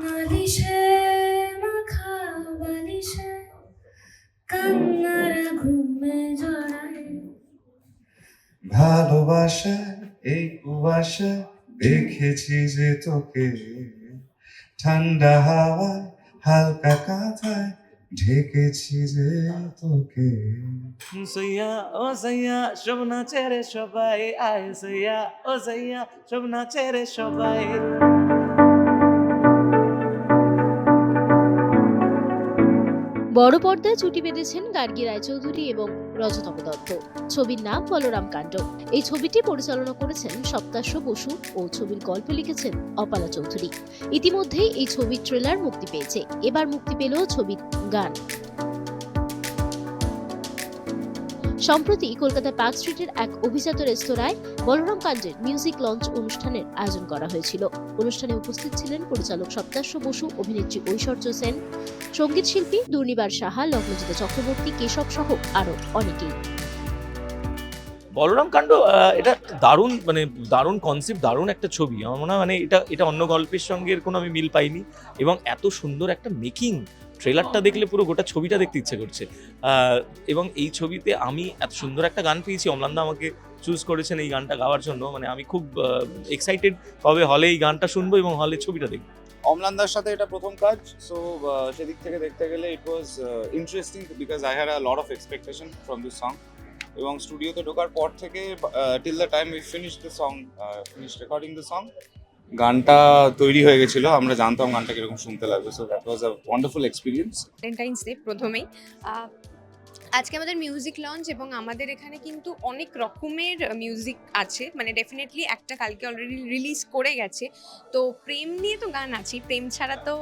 নালিশে মাখা বালিশে কান্নার ঘুমে জড়ায়। ভালোবাসা এই কুয়াশা দেখেছি যে তোকে। ঠান্ডা হাওয়ায় হালকা কাঁথায় ঢেকেছি যে তোকে। সইয়া ও সইয়া সব নাচে রে সবাই আয়। সইয়া ও সইয়া সব নাচে রে সবাই। বড় পর্দায় জুটি বেঁধেছেন গার্গী রায়চৌধুরী এবং রজতম দত্ত। ছবির নাম বলরাম কাণ্ড। এই ছবিটি পরিচালনা করেছেন সপ্তাশ বসু ও ছবির গল্প লিখেছেন অপালা চৌধুরী। ইতিমধ্যেই এই ছবির ট্রেলার মুক্তি পেয়েছে। এবার মুক্তি পেল ছবির গান। সম্প্রতি কলকাতার পার্ক স্ট্রিটের এক অভিজাত রেস্তোরাঁয় বলরাম কাণ্ডের মিউজিক লঞ্চ অনুষ্ঠানের আয়োজন করা হয়েছিল। অনুষ্ঠানে উপস্থিত ছিলেন পরিচালক সপ্তাশ বসু, অভিনেত্রী ঐশ্বর্য সেন, সংগীত শিল্পী দুর্নিবার সাহা লগ্নজিতা চক্রবর্তী, কেশব সহ আরও অনেকেই। বলরাম কাণ্ড এটা দারুণ মানে দারুণ কনসেপ্ট দারুণ একটা ছবি। আমার মনে হয় মানে এটা এটা অন্য গল্পের সঙ্গে এর কোনো আমি মিল পাইনি। এবং এত সুন্দর একটা মেকিং ট্রেলারটা দেখলে পুরো গোটা ছবিটা দেখতে ইচ্ছে করছে। এবং এই ছবিতে আমি এত সুন্দর একটা গান পেয়েছি। অমলান্দা আমাকে চুজ করেছেন এই গানটা গাওয়ার জন্য। মানে আমি খুব এক্সাইটেড কবে হলে এই গানটা শুনব এবং হলে ছবিটা দেখব। অমলানদার সাথে এটা প্রথম কাজ। সো সেদিক থেকে দেখতে গেলে it was interesting because I had a lot of expectation from this song এবং স্টুডিওতে ঢোকার পর থেকে till the time we finish the song finish recording the song গানটা তৈরি হয়ে গেছিল। আমরা জানতাম গানটা কীরকম শুনতে লাগবে। So that was a wonderful experience Valentine's day প্রথমেই। আজকে আমাদের মিউজিক লঞ্চ এবং আমাদের এখানে কিন্তু অনেক রকমের মিউজিক আছে। মানে ডেফিনেটলি একটা কালকে অলরেডি রিলিজ করে গেছে। তো প্রেম নিয়ে তো গান আছেই। প্রেম ছাড়া তো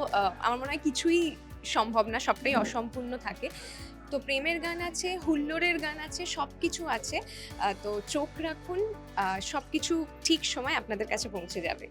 আমার মনে হয় কিছুই সম্ভব না। সবটাই অসম্পূর্ণ থাকে। তো প্রেমের গান আছে, হুল্লোড়ের গান আছে সব কিছু আছে তো চোখ রাখুন সব কিছু ঠিক সময় আপনাদের কাছে পৌঁছে যাবে।